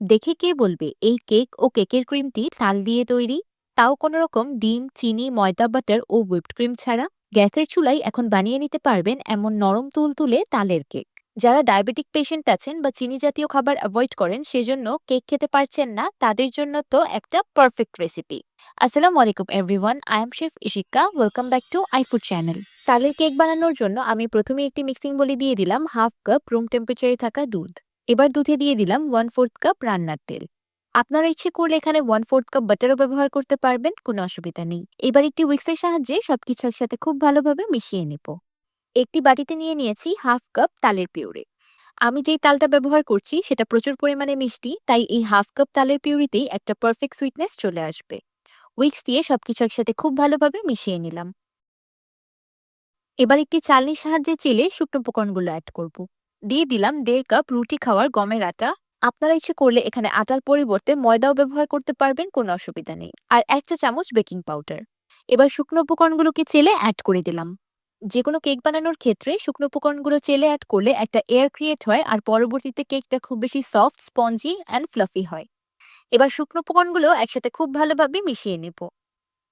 দেখে কে বলবে? এই কেক ও কেকের ক্রিমটি তাল দিয়ে তৈরি। তাও কোনো রকম ডিম, চিনি, ময়দা, বাটার ও হুইপড ক্রিম ছাড়া। গ্যাসের চুলাই এখন বানিয়ে নিতে পারবেন এমন নরম তুলতুলে তালের কেক। যারা ডায়াবেটিক পেশেন্ট আছেন বা চিনি জাতীয় খাবার অ্যাভয়েড করেন, সেজন্য কেক খেতে পারছেন না, তাদের জন্য তো একটা পারফেক্ট রেসিপি আসসালামু আলাইকুম everyone I am chef Ishika welcome back to iFood channel তালের কেক বানানোর জন্য আমি প্রথমে একটি মিক্সিং বলি দিয়ে দিলাম হাফ কাপ রুম টেম্পারেচারে থাকা দুধ। এবার দুধে দিয়ে দিলাম ওয়ান ফোর্থ কাপ রান্নার তেল। আপনারা ইচ্ছে করলে এখানে ওয়ান ফোর্থ কাপ বাটারও ব্যবহার করতে পারবেন, কোনো অসুবিধা নেই। এবার একটি উইক্সের সাহায্যে সবকিছু একসাথে খুব ভালোভাবে মিশিয়ে নেব। একটি বাটিতে নিয়ে নিয়েছি হাফ কাপ তালের পিউরে। আমি যেই তালটা ব্যবহার করছি সেটা প্রচুর পরিমাণে মিষ্টি, তাই এই হাফ কাপ তালের পিউরিতেই একটা পারফেক্ট সুইটনেস চলে আসবে। উইক্স দিয়ে সবকিছু একসাথে খুব ভালোভাবে মিশিয়ে নিলাম। এবার একটি চালনির সাহায্যে চেলে শুকনো উপকরণগুলো অ্যাড করব। দিয়ে দিলাম দেড় কাপ রুটি খাওয়ার গমের আটা। আপনারা ইচ্ছে করলে এখানে আটার পরিবর্তে ময়দাও ব্যবহার করতে পারবেন, কোনো অসুবিধা নেই। আর এক চা চামচ বেকিং পাউডার। এবার শুকনো উপকরণগুলোকে চেলে অ্যাড করে দিলাম। যে কোনো কেক বানানোর ক্ষেত্রে শুকনো উপকরণগুলো চেলে অ্যাড করলে একটা এয়ার ক্রিয়েট হয় আর পরবর্তীতে কেকটা খুব বেশি সফট স্পঞ্জি অ্যান্ড ফ্লাফি হয়। এবার শুকনো উপকরণগুলো একসাথে খুব ভালোভাবে মিশিয়ে নেব।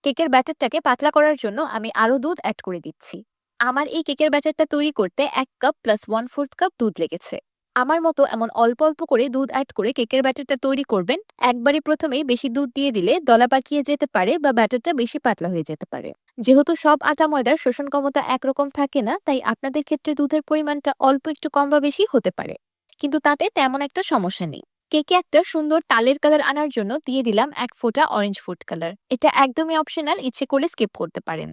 কেকের ব্যাটারটাকে পাতলা করার জন্য আমি আরও দুধ অ্যাড করে দিচ্ছি। আমার এই কেকের ব্যাটারটা তৈরি করতে এক cup plus one fourth cup দুধ লেগেছে। আমার মতো এমন অল্প অল্প করে দুধ অ্যাড করে কেকের ব্যাটারটা তৈরি করবেন। একবারে প্রথমেই বেশি দুধ দিয়ে দিলে দলা পাকিয়ে যেতে পারে বা ব্যাটারটা বেশি পাতলা হয়ে যেতে পারে। যেহেতু সব আটা ময়দার শোষণ ক্ষমতা একরকম থাকে না, তাই আপনাদের ক্ষেত্রে দুধের পরিমাণটা অল্প একটু কম বা বেশি হতে পারে। কিন্তু তাতে তেমন একটা সমস্যা নেই। কেকে একটা সুন্দর তালের কালার আনার জন্য দিয়ে দিলাম এক ফোঁটা অরেঞ্জ ফুড কালার এটা একদমই অপশনাল ইচ্ছে করলে স্কিপ করতে পারেন।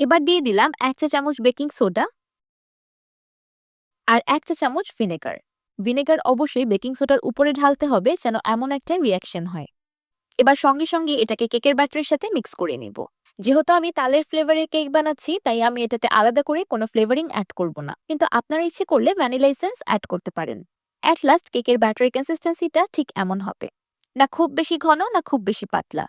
এবার দিয়ে দিলাম এক চা চামচ বেকিং সোডা আর এক চা চামচ ভিনেগার। ভিনেগার অবশ্যই বেকিং সোডার উপরে ঢালতে হবে যেন এমন একটা রিয়াকশন হয়। এবার সঙ্গে সঙ্গে এটাকে কেকের ব্যাটারের সাথে মিক্স করে নিব। যেহেতু আমি তালের ফ্লেভারের কেক বানাচ্ছি, তাই আমি এটাতে আলাদা করে কোনো ফ্লেভারিং অ্যাড করব না। কিন্তু আপনারা ইচ্ছে করলে ভ্যানিলা এসেন্স অ্যাড করতে পারেন। অ্যাট লাস্ট কেকের ব্যাটারের কনসিস্টেন্সিটা ঠিক এমন হবে। না খুব বেশি ঘন, না খুব বেশি পাতলা।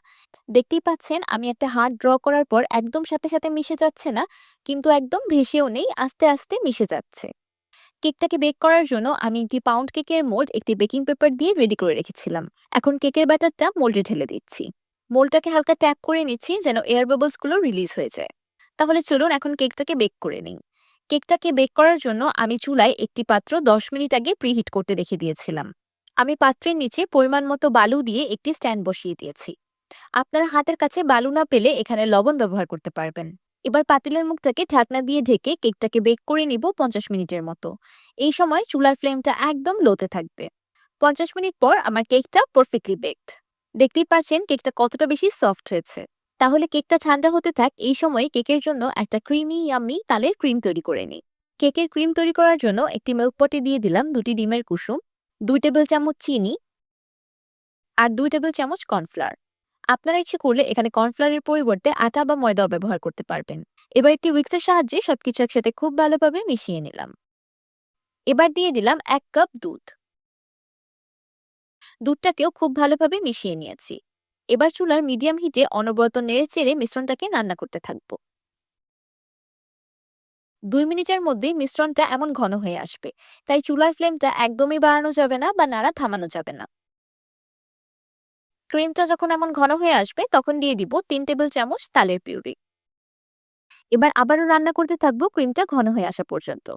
দেখতেই পাচ্ছেন, আমি একটা হার্ট ড্র করার পর একদম সাথে সাথে মিশে যাচ্ছে না, কিন্তু একদম ভেসেও নেই, আস্তে আস্তে মিশে যাচ্ছে। কেকটাকে বেক করার জন্য আমি একটি পাউন্ড কেকের মোল্ড একটি বেকিং পেপার দিয়ে রেডি করে রেখেছিলাম। এখন কেকের ব্যাটারটা মোল্ডে ঢেলে দিচ্ছি। মোল্ডটাকে হালকা ট্যাপ করে নিচ্ছি যেন এয়ার বাবলসগুলো রিলিজ হয়ে যায়। তাহলে চলুন এখন কেকটাকে বেক করে নিই। কেকটাকে বেক করার জন্য আমি চুলায় একটি পাত্র দশ মিনিট আগে প্রিহিট করতে রেখে দিয়েছিলাম। আমি পাত্রের নিচে পরিমাণ মতো বালু দিয়ে একটি স্ট্যান্ড বসিয়ে দিয়েছি। আপনারা হাতের কাছে বালু না পেলে এখানে লবণ ব্যবহার করতে পারবেন। এবার পাতিলের মুখটাকে ঢাকনা দিয়ে ঢেকে কেকটাকে বেক করে নিব পঞ্চাশ মিনিটের মতো। এই সময় চুলার ফ্লেমটা একদম লোতে থাকবে। পঞ্চাশ মিনিট পর আমার কেকটা পারফেক্টলি বেকড। দেখতেই পাচ্ছেন কেকটা কতটা বেশি সফট হয়েছে। তাহলে কেকটা ঠান্ডা হতে থাক, এই সময় কেকের জন্য একটা ক্রিমি ইয়াম্মি তালের ক্রিম তৈরি করে নিই। কেকের ক্রিম তৈরি করার জন্য একটি মিল্ক পটে দিয়ে দিলাম দুটি ডিমের কুসুম। দুই টেবিল চামচ চিনি আর দুই টেবিল চামচ কর্নফ্লাওয়ার। আপনারা ইচ্ছে করলে এখানে কর্নফ্লাওয়ারের পরিবর্তে আটা বা ময়দাও ব্যবহার করতে পারবেন। এবার একটি উইক্সের সাহায্যে সবকিছু একসাথে খুব ভালোভাবে মিশিয়ে নিলাম। এবার দিয়ে দিলাম এক কাপ দুধ। দুধটাকেও খুব ভালোভাবে মিশিয়ে নিয়েছি। এবার চুলার মিডিয়াম হিটে অনবরত নেড়ে চেড়ে মিশ্রণটাকে রান্না করতে থাকব। দুই মিনিটের মধ্যেই মিশ্রণটা এমন ঘন হয়ে আসবে। তাই চুলার ফ্লেমটা একদমই বাড়ানো যাবে না বা নাড়া থামানো যাবে না। ক্রিমটা যখন এমন ঘন হয়ে আসবে, তখন দিয়ে দিব তিন টেবিল চামচ তালের পিউরি। এবার আবারও রান্না করতে থাকব ক্রিমটা ঘন হয়ে আসা পর্যন্ত।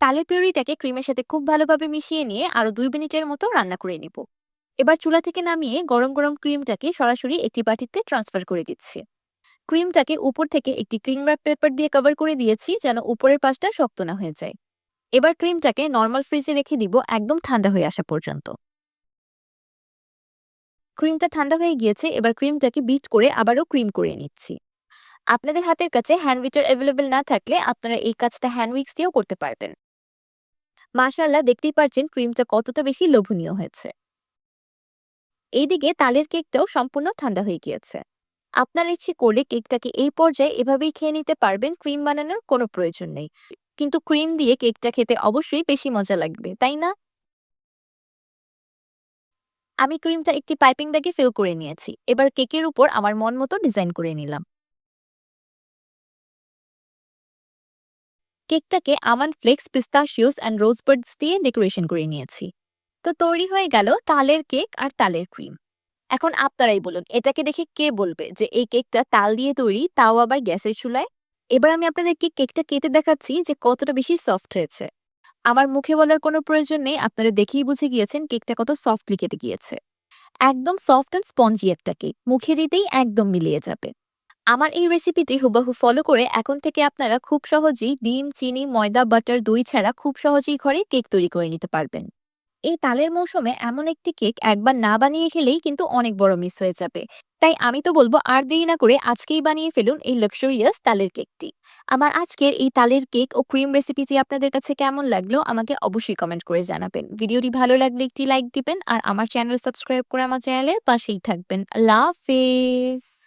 তালের পিউরিটাকে ক্রিমের সাথে খুব ভালোভাবে মিশিয়ে নিয়ে আরও দুই মিনিটের মতো রান্না করে নিব। এবার চুলা থেকে নামিয়ে গরম গরম ক্রিমটাকে সরাসরি একটি বাটিতে ট্রান্সফার করে দিচ্ছি। ক্রিমটাকে উপর থেকে একটি ক্রিম র্যাপ পেপার দিয়ে কভার করে দিয়েছি যেন উপরের পাশটা শক্ত না হয়ে যায়। এবার ক্রিমটাকে নর্মাল ফ্রিজে রেখে দিব একদম ঠান্ডা হয়ে আসা পর্যন্ত। ক্রিমটা ঠান্ডা হয়ে গিয়েছে, এবার ক্রিমটাকে বিট করে আবারও ক্রিম করে নিচ্ছি। আপনাদের হাতের কাছে হ্যান্ড উইটার অ্যাভেলেবেল না থাকলে আপনারা এই কাজটা হ্যান্ড উইক্স দিয়েও করতে পারবেন। মাশাল্লাহ দেখতেই পারছেন ক্রিমটা কতটা বেশি লোভনীয় হয়েছে। এইদিকে তালের কেকটাও সম্পূর্ণ ঠান্ডা হয়ে গিয়েছে। আপনার ইচ্ছে করলে কেকটাকে এই পর্যায়ে এভাবেই খেয়ে নিতে পারবেন। ক্রিম বানানোর কোনো প্রয়োজন নেই। কিন্তু ক্রিম দিয়ে কেকটা খেতে অবশ্যই বেশি মজা লাগবে, তাই না? আমি ক্রিমটা একটি পাইপিং ব্যাগে ফিল করে নিয়েছি। এবার কেকের উপর আমার মন মতো ডিজাইন করে নিলাম। কেকটাকে আমান ফ্লেক্স পিস্তাশিওস অ্যান্ড রোজবার্ডস দিয়ে ডেকোরেশন করে নিয়েছি। তো তৈরি হয়ে গেল তালের কেক আর তালের ক্রিম। এখন আপনারাই বলুন, এটাকে দেখে কে বলবে যে এই কেকটা তাল দিয়ে তৈরি, তাও আবার গ্যাসের চুলায়? এবার আমি আপনাদেরকে কেকটা কেটে দেখাচ্ছি যে কতটা বেশি সফট হয়েছে। আমার মুখে বলার কোনো প্রয়োজন নেই, আপনারা দেখেই বুঝে গিয়েছেন কেকটা কত সফটলি কেটে গিয়েছে। একদম সফট অ্যান্ড স্পঞ্জি একটা কেক, মুখে দিতেই একদম মিলিয়ে যাবে। আমার এই রেসিপিটি হুবাহু ফলো করে এখন থেকে আপনারা খুব সহজেই ডিম, চিনি, ময়দা, বাটার, দই ছাড়া খুব সহজেই ঘরে কেক তৈরি করে নিতে পারবেন। এই তালের মৌসুমে এমন একটি কেক একবার না বানিয়ে খেলেই কিন্তু অনেক বড় মিস হয়ে যাবে। তাই আমি তো বলব আর দেরি না করে আজকেই বানিয়ে ফেলুন এই লাক্সারিয়াস তালের কেকটি। আমার আজকের এই তালের কেক ও ক্রিম রেসিপিটি আপনাদের কাছে কেমন লাগল আমাকে অবশ্যই কমেন্ট করে জানাবেন। ভিডিওটি ভালো লাগলে একটি লাইক দিবেন আর আমার চ্যানেল সাবস্ক্রাইব করে আমার চ্যানেলের পাশেই থাকবেন। আল্লাহ হাফেজ!